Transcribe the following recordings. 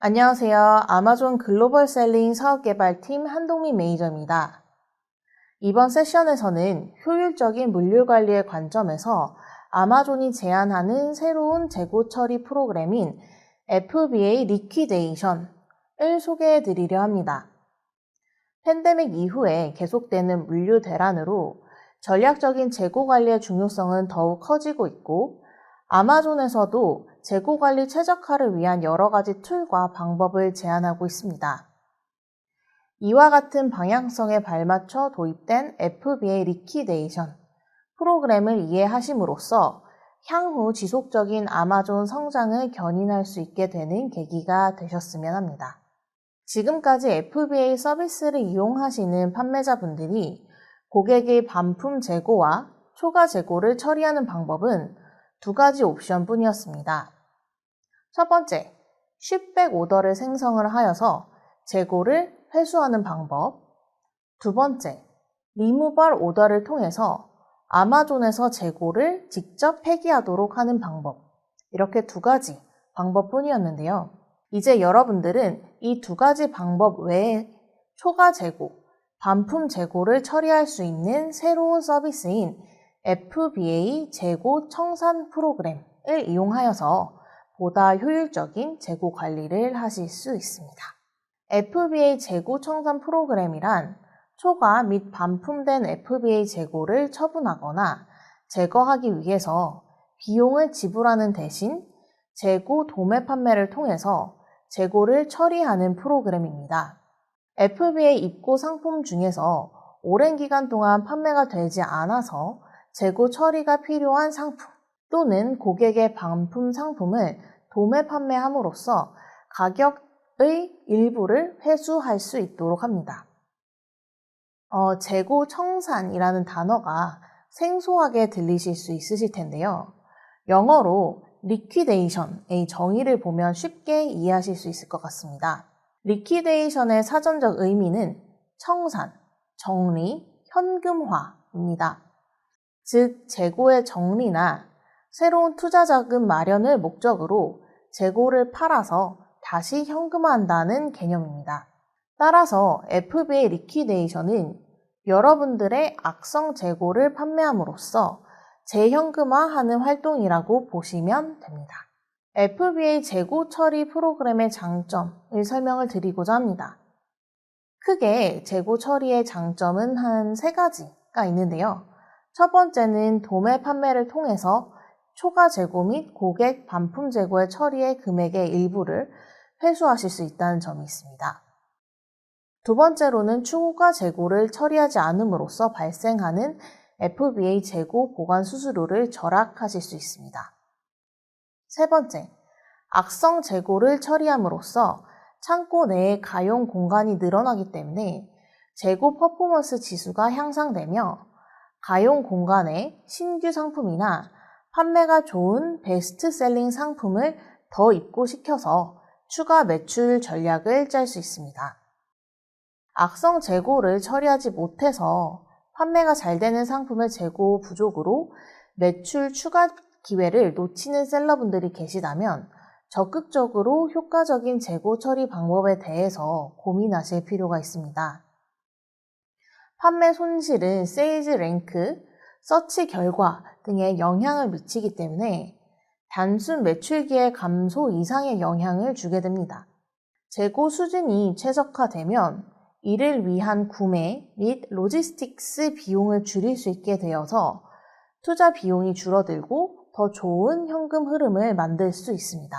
안녕하세요. 아마존 글로벌 셀링 사업개발팀 한동민 매니저입니다. 이번 세션에서는 효율적인 물류 관리의 관점에서 아마존이 제안하는 새로운 재고 처리 프로그램인 FBA 리퀴데이션을 소개해 드리려 합니다. 팬데믹 이후에 계속되는 물류 대란으로 전략적인 재고 관리의 중요성은 더욱 커지고 있고 아마존에서도 재고 관리 최적화를 위한 여러 가지 툴과 방법을 제안하고 있습니다. 이와 같은 방향성에 발맞춰 도입된 FBA 리퀴데이션 프로그램을 이해하심으로써 향후 지속적인 아마존 성장을 견인할 수 있게 되는 계기가 되셨으면 합니다. 지금까지 FBA 서비스를 이용하시는 판매자분들이 고객의 반품 재고와 초과 재고를 처리하는 방법은 두 가지 옵션 뿐이었습니다. 첫 번째, 쉽백 오더를 생성을 하여서 재고를 회수하는 방법. 두 번째, 리무벌 오더를 통해서 아마존에서 재고를 직접 폐기하도록 하는 방법. 이렇게 두 가지 방법뿐이었는데요. 이제 여러분들은 이 두 가지 방법 외에 초과 재고, 반품 재고를 처리할 수 있는 새로운 서비스인 FBA 재고 청산 프로그램을 이용하여서 보다 효율적인 재고 관리를 하실 수 있습니다. FBA 재고 청산 프로그램이란 초과 및 반품된 FBA 재고를 처분하거나 제거하기 위해서 비용을 지불하는 대신 재고 도매 판매를 통해서 재고를 처리하는 프로그램입니다. FBA 입고 상품 중에서 오랜 기간 동안 판매가 되지 않아서 재고 처리가 필요한 상품 또는 고객의 반품 상품을 도매 판매함으로써 가격의 일부를 회수할 수 있도록 합니다. 어, 재고 청산이라는 단어가 생소하게 들리실 수 있으실 텐데요. 영어로 liquidation의 정의를 보면 쉽게 이해하실 수 있을 것 같습니다. liquidation의 사전적 의미는 청산, 정리, 현금화입니다. 즉, 재고의 정리나 새로운 투자 자금 마련을 목적으로 재고를 팔아서 다시 현금화한다는 개념입니다. 따라서 FBA 리퀴데이션은 여러분들의 악성 재고를 판매함으로써 재현금화하는 활동이라고 보시면 됩니다. FBA 재고 처리 프로그램의 장점을 설명을 드리고자 합니다. 크게 재고 처리의 장점은 한 세 가지가 있는데요. 첫 번째는 도매 판매를 통해서 초과 재고 및 고객 반품 재고의 처리의 금액의 일부를 회수하실 수 있다는 점이 있습니다. 두 번째로는 추가 재고를 처리하지 않음으로써 발생하는 FBA 재고 보관 수수료를 절약하실 수 있습니다. 세 번째, 악성 재고를 처리함으로써 창고 내의 가용 공간이 늘어나기 때문에 재고 퍼포먼스 지수가 향상되며 가용 공간에 신규 상품이나 판매가 좋은 베스트셀링 상품을 더 입고시켜서 추가 매출 전략을 짤 수 있습니다. 악성 재고를 처리하지 못해서 판매가 잘 되는 상품의 재고 부족으로 매출 추가 기회를 놓치는 셀러분들이 계시다면 적극적으로 효과적인 재고 처리 방법에 대해서 고민하실 필요가 있습니다. 판매 손실은 세일즈 랭크, 서치 결과 등에 영향을 미치기 때문에 단순 매출기의 감소 이상의 영향을 주게 됩니다. 재고 수준이 최적화되면 이를 위한 구매 및 로지스틱스 비용을 줄일 수 있게 되어서 투자 비용이 줄어들고 더 좋은 현금 흐름을 만들 수 있습니다.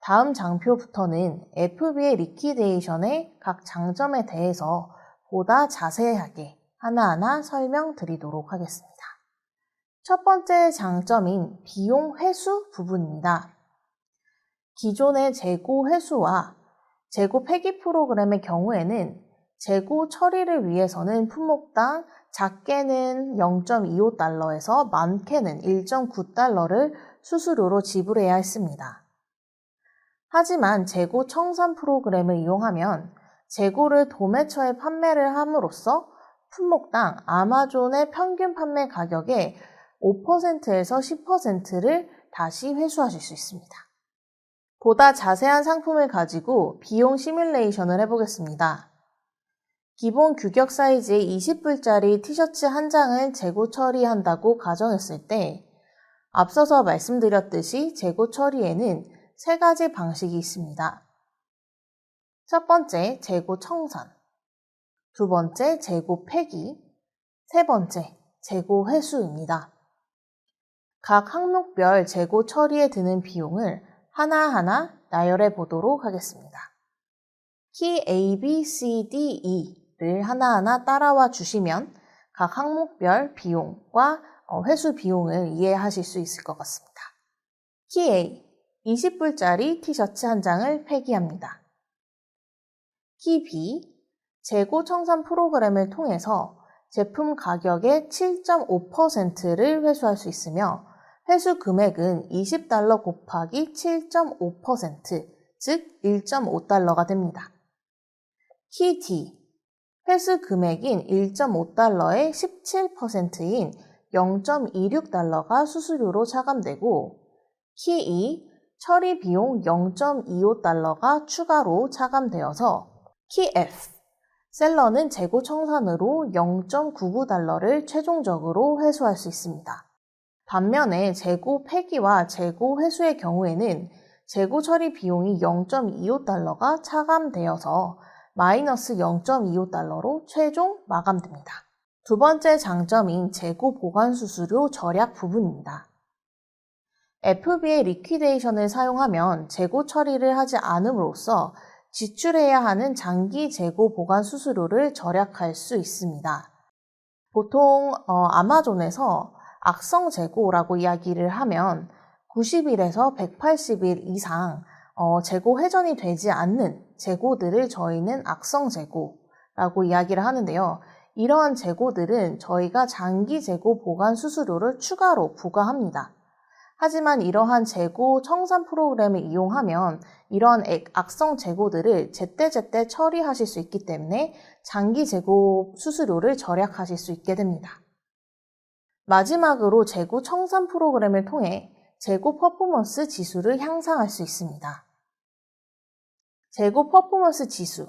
다음 장표부터는 FBA 리퀴데이션의 각 장점에 대해서 보다 자세하게 하나하나 설명드리도록 하겠습니다. 첫 번째 장점인 비용 회수 부분입니다. 기존의 재고 회수와 재고 폐기 프로그램의 경우에는 재고 처리를 위해서는 품목당 작게는 0.25달러에서 많게는 1.9달러를 수수료로 지불해야 했습니다. 하지만 재고 청산 프로그램을 이용하면 재고를 도매처에 판매를 함으로써 품목당 아마존의 평균 판매 가격의 5%에서 10%를 다시 회수하실 수 있습니다. 보다 자세한 상품을 가지고 비용 시뮬레이션을 해보겠습니다. 기본 규격 사이즈의 20불짜리 티셔츠 한 장을 재고 처리한다고 가정했을 때 앞서서 말씀드렸듯이 재고 처리에는 세 가지 방식이 있습니다. 첫 번째, 재고 청산. 두 번째, 재고 폐기. 세 번째, 재고 회수입니다. 각 항목별 재고 처리에 드는 비용을 하나하나 나열해 보도록 하겠습니다. 키 A, B, C, D, E를 하나하나 따라와 주시면 각 항목별 비용과 어, 회수 비용을 이해하실 수 있을 것 같습니다. 키 A, 20불짜리 티셔츠 한 장을 폐기합니다. 키 B, 재고 청산 프로그램을 통해서 제품 가격의 7.5%를 회수할 수 있으며 회수 금액은 20달러 곱하기 7.5%, 즉 1.5달러가 됩니다. 키 D, 회수 금액인 1.5달러의 17%인 0.26달러가 수수료로 차감되고 키 E, 처리 비용 0.25달러가 추가로 차감되어서 키 F, 셀러는 재고 청산으로 0.99달러를 최종적으로 회수할 수 있습니다. 반면에 재고 폐기와 재고 회수의 경우에는 재고 처리 비용이 0.25달러가 차감되어서 마이너스 0.25달러로 최종 마감됩니다. 두 번째 장점인 재고 보관 수수료 절약 부분입니다. FBA 리퀴데이션을 사용하면 재고 처리를 하지 않음으로써 지출해야 하는 장기 재고 보관 수수료를 절약할 수 있습니다. 보통 어, 아마존에서 악성 재고라고 이야기를 하면 90일에서 180일 이상 어, 재고 회전이 되지 않는 재고들을 저희는 악성 재고라고 이야기를 하는데요. 이러한 재고들은 저희가 장기 재고 보관 수수료를 추가로 부과합니다. 하지만 이러한 재고 청산 프로그램을 이용하면 이러한 악성 재고들을 제때제때 처리하실 수 있기 때문에 장기 재고 수수료를 절약하실 수 있게 됩니다. 마지막으로 재고 청산 프로그램을 통해 재고 퍼포먼스 지수를 향상할 수 있습니다. 재고 퍼포먼스 지수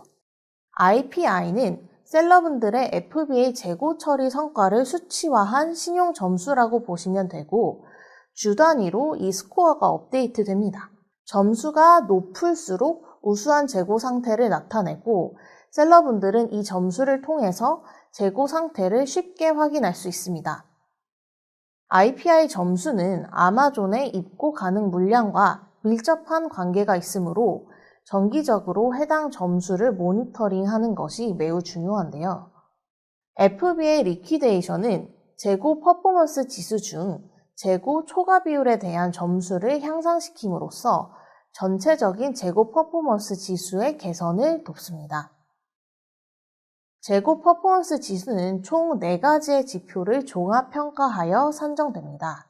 IPI는 셀러분들의 FBA 재고 처리 성과를 수치화한 신용 점수라고 보시면 되고 주 단위로 이 스코어가 업데이트 됩니다. 점수가 높을수록 우수한 재고 상태를 나타내고 셀러분들은 이 점수를 통해서 재고 상태를 쉽게 확인할 수 있습니다. IPI 점수는 아마존의 입고 가능 물량과 밀접한 관계가 있으므로 정기적으로 해당 점수를 모니터링 하는 것이 매우 중요한데요. FBA 리퀴데이션은 재고 퍼포먼스 지수 중 재고 초과 비율에 대한 점수를 향상시킴으로써 전체적인 재고 퍼포먼스 지수의 개선을 돕습니다. 재고 퍼포먼스 지수는 총 4가지의 지표를 종합 평가하여 산정됩니다.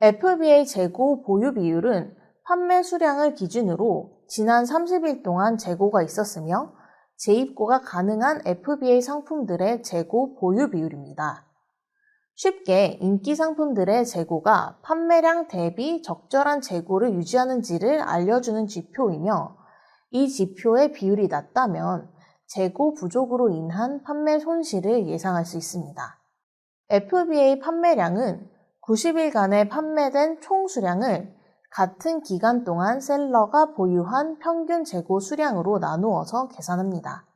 FBA 재고 보유 비율은 판매 수량을 기준으로 지난 30일 동안 재고가 있었으며 재입고가 가능한 FBA 상품들의 재고 보유 비율입니다. 쉽게 인기 상품들의 재고가 판매량 대비 적절한 재고를 유지하는지를 알려주는 지표이며 이 지표의 비율이 낮다면 재고 부족으로 인한 판매 손실을 예상할 수 있습니다. FBA 판매량은 90일간의 판매된 총 수량을 같은 기간 동안 셀러가 보유한 평균 재고 수량으로 나누어서 계산합니다.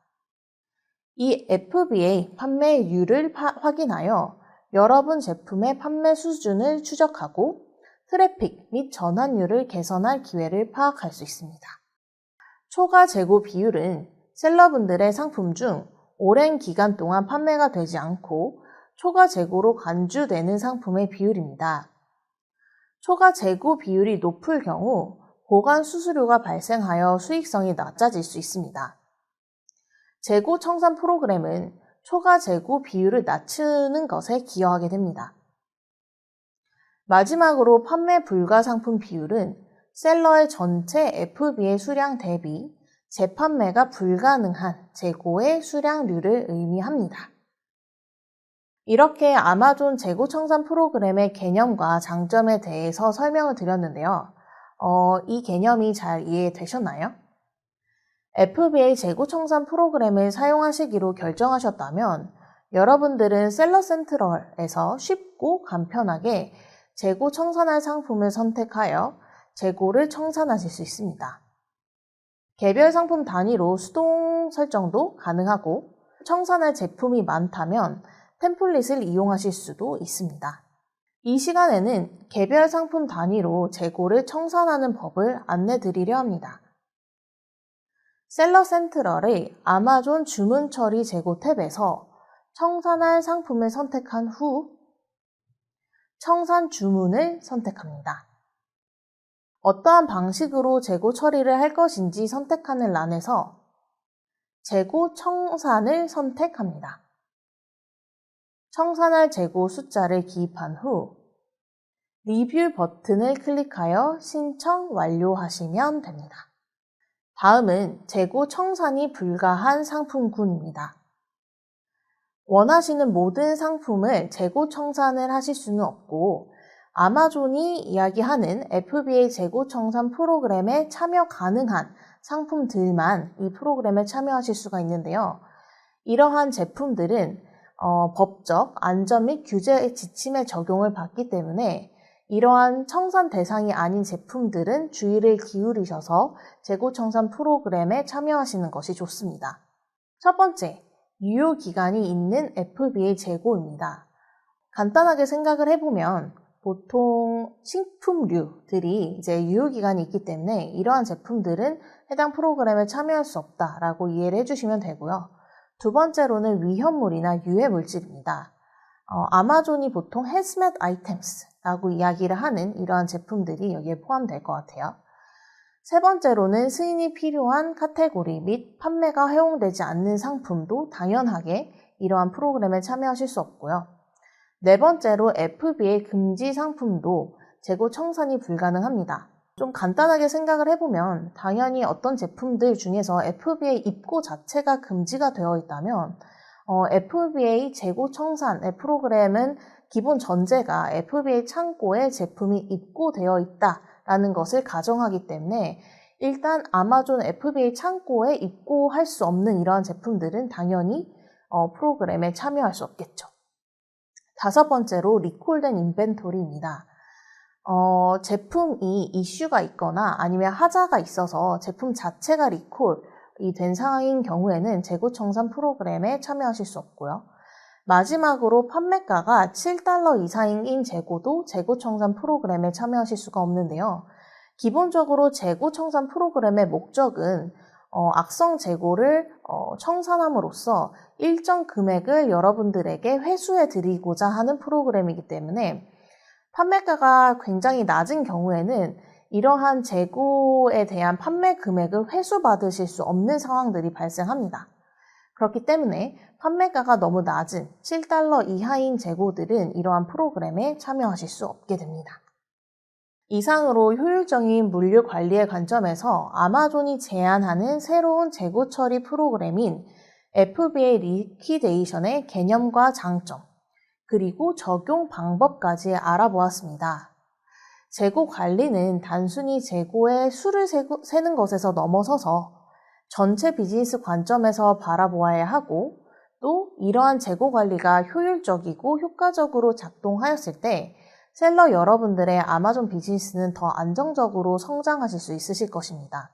이 FBA 판매율을 확인하여 여러분 제품의 판매 수준을 추적하고 트래픽 및 전환율을 개선할 기회를 파악할 수 있습니다. 초과 재고 비율은 셀러분들의 상품 중 오랜 기간 동안 판매가 되지 않고 초과 재고로 간주되는 상품의 비율입니다. 초과 재고 비율이 높을 경우 보관 수수료가 발생하여 수익성이 낮아질 수 있습니다. 재고 청산 프로그램은 초과 재고 비율을 낮추는 것에 기여하게 됩니다. 마지막으로 판매 불가 상품 비율은 셀러의 전체 FB의 수량 대비 재판매가 불가능한 재고의 수량률을 의미합니다. 이렇게 아마존 재고 청산 프로그램의 개념과 장점에 대해서 설명을 드렸는데요. 어, 이 개념이 잘 이해되셨나요? FBA 재고 청산 프로그램을 사용하시기로 결정하셨다면 여러분들은 셀러 센트럴에서 쉽고 간편하게 재고 청산할 상품을 선택하여 재고를 청산하실 수 있습니다. 개별 상품 단위로 수동 설정도 가능하고 청산할 제품이 많다면 템플릿을 이용하실 수도 있습니다. 이 시간에는 개별 상품 단위로 재고를 청산하는 법을 안내 드리려 합니다. 셀러 센트럴의 아마존 주문 처리 재고 탭에서 청산할 상품을 선택한 후 청산 주문을 선택합니다. 어떠한 방식으로 재고 처리를 할 것인지 선택하는 란에서 재고 청산을 선택합니다. 청산할 재고 숫자를 기입한 후 리뷰 버튼을 클릭하여 신청 완료하시면 됩니다. 다음은 재고 청산이 불가한 상품군입니다. 원하시는 모든 상품을 재고 청산을 하실 수는 없고 아마존이 이야기하는 FBA 재고 청산 프로그램에 참여 가능한 상품들만 이 프로그램에 참여하실 수가 있는데요. 이러한 제품들은 어, 법적 안전 및 규제 지침의 적용을 받기 때문에 이러한 청산 대상이 아닌 제품들은 주의를 기울이셔서 재고 청산 프로그램에 참여하시는 것이 좋습니다. 첫 번째, 유효 기간이 있는 FBA 재고입니다. 간단하게 생각을 해보면 보통 식품류들이 이제 유효 기간이 있기 때문에 이러한 제품들은 해당 프로그램에 참여할 수 없다라고 이해를 해주시면 되고요. 두 번째로는 위험물이나 유해 물질입니다. 어, 아마존이 보통 헬스맷 아이템스라고 이야기를 하는 이러한 제품들이 여기에 포함될 것 같아요. 세 번째로는 승인이 필요한 카테고리 및 판매가 허용되지 않는 상품도 당연하게 이러한 프로그램에 참여하실 수 없고요. 네 번째로 FBA 금지 상품도 재고 청산이 불가능합니다. 좀 간단하게 생각을 해보면 당연히 어떤 제품들 중에서 FBA 입고 자체가 금지가 되어 있다면 어, FBA 재고 청산의 프로그램은 기본 전제가 FBA 창고에 제품이 입고되어 있다라는 것을 가정하기 때문에 일단 아마존 FBA 창고에 입고할 수 없는 이러한 제품들은 당연히 어, 프로그램에 참여할 수 없겠죠. 다섯 번째로 리콜된 인벤토리입니다. 어, 제품이 이슈가 있거나 아니면 하자가 있어서 제품 자체가 리콜, 이 된 상황인 경우에는 재고 청산 프로그램에 참여하실 수 없고요. 마지막으로 판매가가 7달러 이상인 재고도 재고 청산 프로그램에 참여하실 수가 없는데요. 기본적으로 재고 청산 프로그램의 목적은 어, 악성 재고를 어, 청산함으로써 일정 금액을 여러분들에게 회수해 드리고자 하는 프로그램이기 때문에 판매가가 굉장히 낮은 경우에는 이러한 재고에 대한 판매 금액을 회수받으실 수 없는 상황들이 발생합니다. 그렇기 때문에 판매가가 너무 낮은 7달러 이하인 재고들은 이러한 프로그램에 참여하실 수 없게 됩니다. 이상으로 효율적인 물류 관리의 관점에서 아마존이 제안하는 새로운 재고 처리 프로그램인 FBA 리퀴데이션의 개념과 장점, 그리고 적용 방법까지 알아보았습니다. 재고 관리는 단순히 재고의 수를 세는 것에서 넘어서서 전체 비즈니스 관점에서 바라보아야 하고 또 이러한 재고 관리가 효율적이고 효과적으로 작동하였을 때 셀러 여러분들의 아마존 비즈니스는 더 안정적으로 성장하실 수 있으실 것입니다.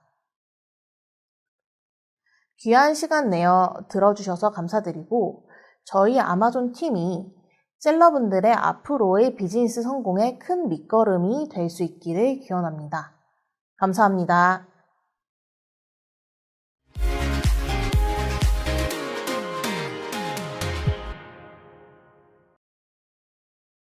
귀한 시간 내어 들어주셔서 감사드리고 저희 아마존 팀이 셀러분들의 앞으로의 비즈니스 성공에 큰 밑거름이 될 수 있기를 기원합니다. 감사합니다.